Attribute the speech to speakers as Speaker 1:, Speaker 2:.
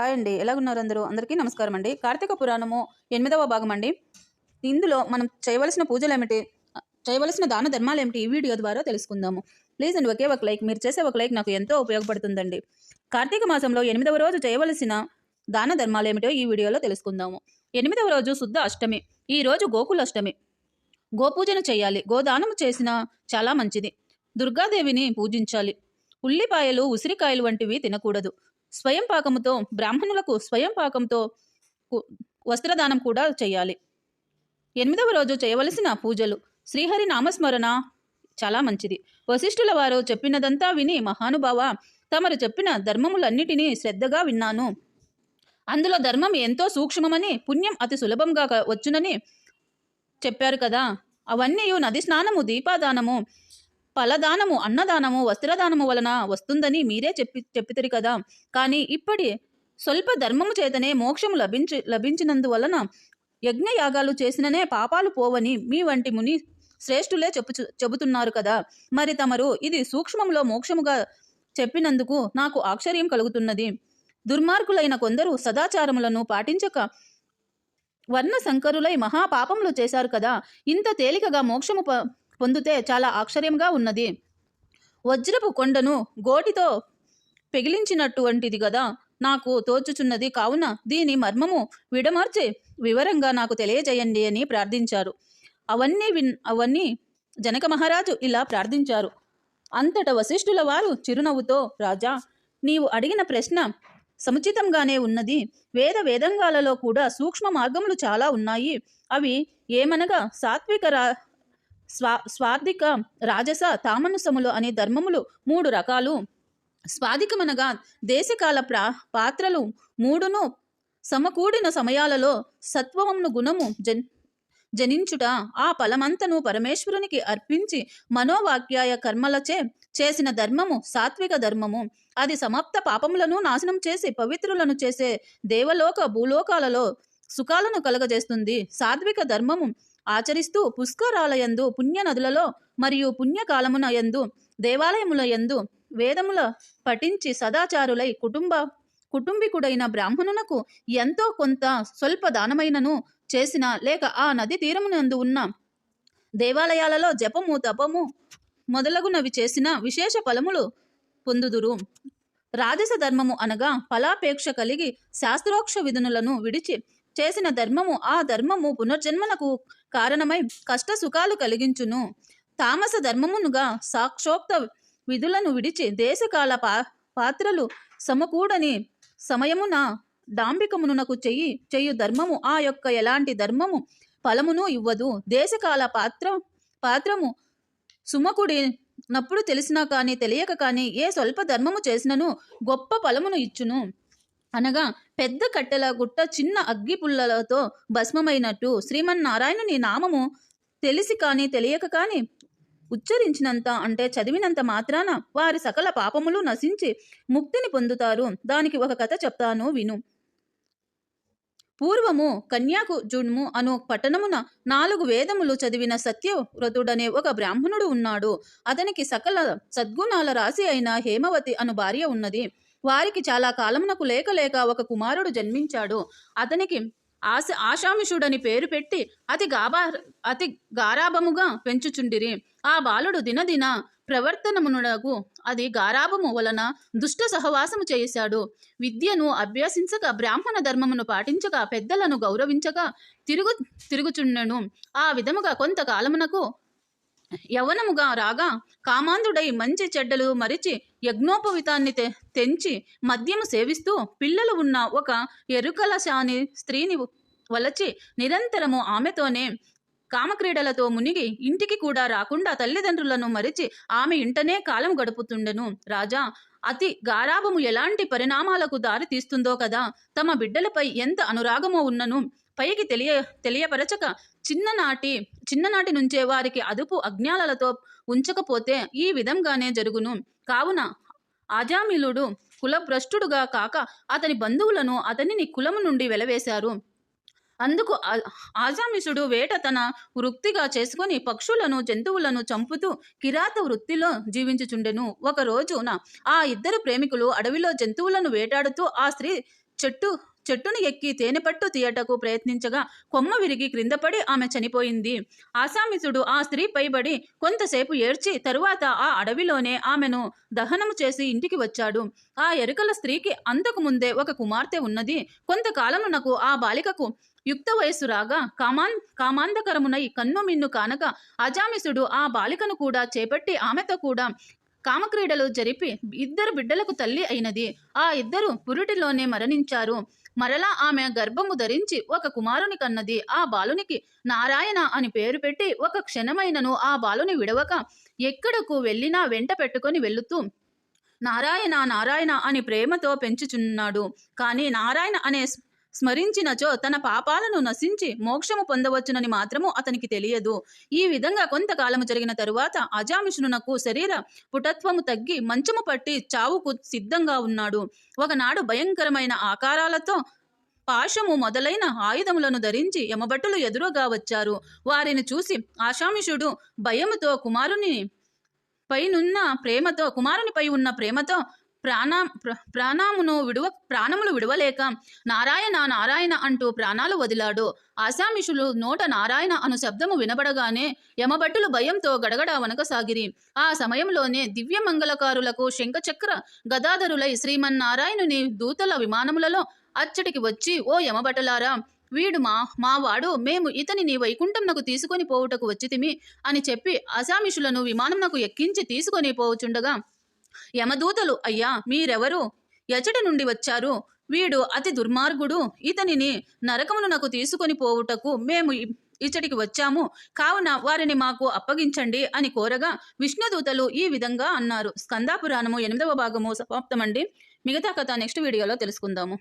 Speaker 1: Hi అండి. ఎలాగున్నారు అందరూ? అందరికీ నమస్కారం అండి. కార్తీక పురాణము ఎనిమిదవ భాగం అండి. ఇందులో మనం చేయవలసిన పూజలు ఏమిటి? చేయవలసిన దాన ధర్మాలు ఏమిటి? ఈ వీడియో ద్వారా తెలుసుకుందాము. ప్లీజ్ అండి ఒకే ఒక లైక్. మీరు చేసే ఒక లైక్ నాకు ఎంతో ఉపయోగపడుతుందండి. కార్తీక మాసంలో ఎనిమిదవ రోజు చేయవలసిన దాన ధర్మాలు ఏమిటో ఈ వీడియోలో తెలుసుకుందాము. ఎనిమిదవ రోజు శుద్ధ అష్టమి. ఈ రోజు గోకుల అష్టమి. గోపూజన చేయాలి. గోదానము చేసిన చాలా మంచిది. దుర్గాదేవిని పూజించాలి. ఉల్లిపాయలు ఉసిరికాయలు వంటివి తినకూడదు. స్వయం పాకముతో బ్రాహ్మణులకు స్వయం పాకంతో వస్త్రదానం కూడా చేయాలి. ఎనిమిదవ రోజు చేయవలసిన పూజలు శ్రీహరి నామస్మరణ చాలా మంచిది. వశిష్ఠుల వారు చెప్పినదంతా విని మహానుభావ తమరు చెప్పిన ధర్మములన్నిటినీ శ్రద్ధగా విన్నాను. అందులో ధర్మం ఎంతో సూక్ష్మమని పుణ్యం అతి సులభంగా వచ్చునని చెప్పారు కదా. అవన్నీ నది స్నానము దీపాదానము ఫలదానము అన్నదానము వస్త్రదానము వలన వస్తుందని మీరే చెప్పి చెప్పితరి కదా. కానీ ఇప్పటి స్వల్ప ధర్మము చేతనే మోక్షము లభించి లభించినందువలన యజ్ఞయాగాలు చేసిననే పాపాలు పోవని మీ వంటి ముని శ్రేష్ఠులే చెప్పు చెబుతున్నారు కదా. మరి తమరు ఇది సూక్ష్మంలో మోక్షముగా చెప్పినందుకు నాకు ఆశ్చర్యం కలుగుతున్నది. దుర్మార్గులైన కొందరు సదాచారములను పాటించక వర్ణ సంకరులై మహాపాపములు చేశారు కదా. ఇంత తేలికగా మోక్షము ప- పొందితే చాలా ఆశ్చర్యంగా ఉన్నది. వజ్రపు కొండను గోటితో పెగిలించినటువంటిది కదా నాకు తోచుచున్నది. కావున దీని మర్మము విడమార్చి వివరంగా నాకు తెలియజేయండి అని ప్రార్థించారు. అవన్నీ విన్ అవన్నీ జనక మహారాజు ఇలా ప్రార్థించారు. అంతట వశిష్ఠుల వారు చిరునవ్వుతో రాజా నీవు అడిగిన ప్రశ్న సముచితంగానే ఉన్నది. వేద వేదంగాలలో కూడా సూక్ష్మ మార్గములు చాలా ఉన్నాయి. అవి ఏమనగా సాత్విక రా స్వా స్వాధిక రాజస తామనసములు అనే ధర్మములు మూడు రకాలు. స్వాధికమనగా దేశకాల ప్రా పాత్రలు మూడును సమకూడిన సమయాలలో సత్వమును గుణము జన్ జనించుట ఆ ఫలమంతను పరమేశ్వరునికి అర్పించి మనోవాక్యాయ కర్మలచే చేసిన ధర్మము సాత్విక ధర్మము. అది సమాప్త పాపములను నాశనం చేసి పవిత్రులను చేసే దేవలోక భూలోకాలలో సుఖాలను కలగజేస్తుంది. సాత్విక ధర్మము ఆచరిస్తూ పుష్కరాలయందు పుణ్య నదులలో మరియు పుణ్యకాలమున యందు దేవాలయముల యందు వేదముల పఠించి సదాచారులై కుటుంబ కుటుంబీకుడైన బ్రాహ్మణునకు ఎంతో కొంత స్వల్ప దానమైనను చేసిన లేక ఆ నది తీరమునందు ఉన్న దేవాలయాలలో జపము తపము మొదలగునవి చేసిన విశేష ఫలములు పొందుదురు. రాజస ధర్మము అనగా ఫలాపేక్ష కలిగి శాస్త్రోక్ష విధునులను విడిచి చేసిన ధర్మము ఆ ధర్మము పునర్జన్మలకు కారణమై కష్ట సుఖాలు కలిగించును. తామస ధర్మమునుగా సాక్షోక్త విధులను విడిచి దేశకాల పా పాత్రలు సమకూడని సమయమున డాంబికమునకు చెయ్యి చెయ్యు ధర్మము ఆ యొక్క ఎలాంటి ధర్మము ఫలమును ఇవ్వదు. దేశకాల పాత్ర పాత్రము సుమకుడి నప్పుడు తెలిసినా కానీ తెలియక కానీ ఏ స్వల్ప ధర్మము చేసినను గొప్ప ఫలమును ఇచ్చును. అనగా పెద్ద కట్టెల గుట్ట చిన్న అగ్గి పుల్లలతో భస్మమైనట్టు శ్రీమన్నారాయణుని నామము తెలిసి కానీ తెలియక కానీ ఉచ్చరించినంత అంటే చదివినంత మాత్రాన వారి సకల పాపములు నశించి ముక్తిని పొందుతారు. దానికి ఒక కథ చెప్తాను విను. పూర్వము కన్యాకు కన్యాకుజుము అను పట్టణమున నాలుగు వేదములు చదివిన సత్యవ్రతుడనే ఒక బ్రాహ్మణుడు ఉన్నాడు. అతనికి సకల సద్గుణాల రాశి అయిన హేమవతి అను భార్య ఉన్నది. వారికి చాలా కాలమునకు లేక లేక ఒక కుమారుడు జన్మించాడు. అతనికి ఆశ ఆశామిషుడని పేరు పెట్టి అతి గాబా అతి గారాభముగా పెంచుచుండిరి. ఆ బాలుడు దినదిన ప్రవర్తనమునకు అది గారాభము వలన దుష్ట సహవాసము చేశాడు. విద్యను అభ్యసించక బ్రాహ్మణ ధర్మమును పాటించక పెద్దలను గౌరవించక తిరుగు తిరుగుచుండెను. ఆ విధముగా కొంతకాలమునకు యవనముగా రాగా కామాంధుడై మంచి చెడ్డలు మరిచి యజ్ఞోపవితాన్ని తె- తెంచి మద్యము సేవిస్తూ పిల్లలు ఉన్న ఒక ఎరుకలశాని స్త్రీని వలచి నిరంతరము ఆమెతోనే కామక్రీడలతో మునిగి ఇంటికి కూడా రాకుండా తల్లిదండ్రులను మరిచి ఆమె ఇంటనే కాలం గడుపుతుండెను. రాజా అతి గారాభము ఎలాంటి పరిణామాలకు దారి తీస్తుందో కదా తమ బిడ్డలపై ఎంత అనురాగమో ఉన్నను. పైకి తెలియ తెలియపరచక చిన్ననాటి చిన్ననాటి నుంచే వారికి అదుపు అజ్ఞానాలతో ఉంచకపోతే ఈ విధంగానే జరుగును. కావున ఆజామిలుడు కులభ్రష్టుడుగా కాక అతని బంధువులను అతనిని కులము నుండి వెలవేశారు. అందుకు ఆజామిషుడు వేట తన వృత్తిగా చేసుకుని పక్షులను జంతువులను చంపుతూ కిరాత వృత్తిలో జీవించుచుండెను. ఒక రోజున ఆ ఇద్దరు ప్రేమికులు అడవిలో జంతువులను వేటాడుతూ ఆ స్త్రీ చెట్టు చెట్టును ఎక్కి తేనెపట్టు తీయటకు ప్రయత్నించగా కొమ్మ విరిగి క్రిందపడి ఆమె చనిపోయింది. ఆసామిసుడు ఆ స్త్రీ పైబడి కొంతసేపు ఏడ్చి తరువాత ఆ అడవిలోనే ఆమెను దహనము చేసి ఇంటికి వచ్చాడు. ఆ ఎరుకల స్త్రీకి అంతకు ముందే ఒక కుమార్తె ఉన్నది. కొంతకాలమునకు ఆ బాలికకు యుక్త వయస్సు రాగా కామాన్ కామాంధకరమునై కన్ను మిన్ను కానక అజామిసుడు ఆ బాలికను కూడా చేపట్టి ఆమెతో కూడా కామక్రీడలు జరిపి ఇద్దరు బిడ్డలకు తల్లి అయినది. ఆ ఇద్దరు పురుటిలోనే మరణించారు. మరలా ఆమె గర్భము ధరించి ఒక కుమారుని కన్నది. ఆ బాలునికి నారాయణ అని పేరు పెట్టి ఒక క్షణమైనను ఆ బాలుని విడవక ఎక్కడకు వెళ్ళినా వెంట పెట్టుకొని వెళుతూ నారాయణ నారాయణ అని ప్రేమతో పెంచుచున్నాడు. కానీ నారాయణ అనే స్మరించినచో తన పాపాలను నశించి మోక్షము పొందవచ్చునని మాత్రము అతనికి తెలియదు. ఈ విధంగా కొంతకాలము జరిగిన తరువాత అజామిషునకు శరీర పుటత్వము తగ్గి మంచము పట్టి చావుకు సిద్ధంగా ఉన్నాడు. ఒకనాడు భయంకరమైన ఆకారాలతో పాశము మొదలైన ఆయుధములను ధరించి యమభటులు ఎదురుగా వచ్చారు. వారిని చూసి ఆశామిషుడు భయముతో కుమారుని పైనున్న ప్రేమతో కుమారునిపై ఉన్న ప్రేమతో ప్రాణ ప్రాణమును విడువ ప్రాణములు విడవలేక నారాయణ నారాయణ అంటూ ప్రాణాలు వదిలాడు. ఆసామిషులు నోట నారాయణ అను శబ్దము వినబడగానే యమభట్టులు భయంతో గడగడ వనకసాగిరి ఆ సమయంలోనే దివ్య మంగళకారులకు శంఖచక్ర గదాధరులై శ్రీమన్నారాయణుని దూతల విమానములలో అచ్చటికి వచ్చి ఓ యమభటలారా వీడు మా మావాడు మేము ఇతనిని వైకుంఠంనకు తీసుకొని పోవుటకు వచ్చితిమి అని చెప్పి అసామిషులను విమానంనకు ఎక్కించి తీసుకొని పోవుచుండగా యమదూతలు అయ్యా మీరెవరు? ఎచటి నుండి వచ్చారు? వీడు అతి దుర్మార్గుడు. ఇతనిని నరకమునకు తీసుకొని పోవుటకు మేము ఇచ్చటికి వచ్చాము. కావున వారిని మాకు అప్పగించండి అని కోరగా విష్ణుదూతలు ఈ విధంగా అన్నారు. స్కందాపురాణము ఎనిమిదవ భాగము సమాప్తమండి. మిగతా కథ నెక్స్ట్ వీడియోలో తెలుసుకుందాము.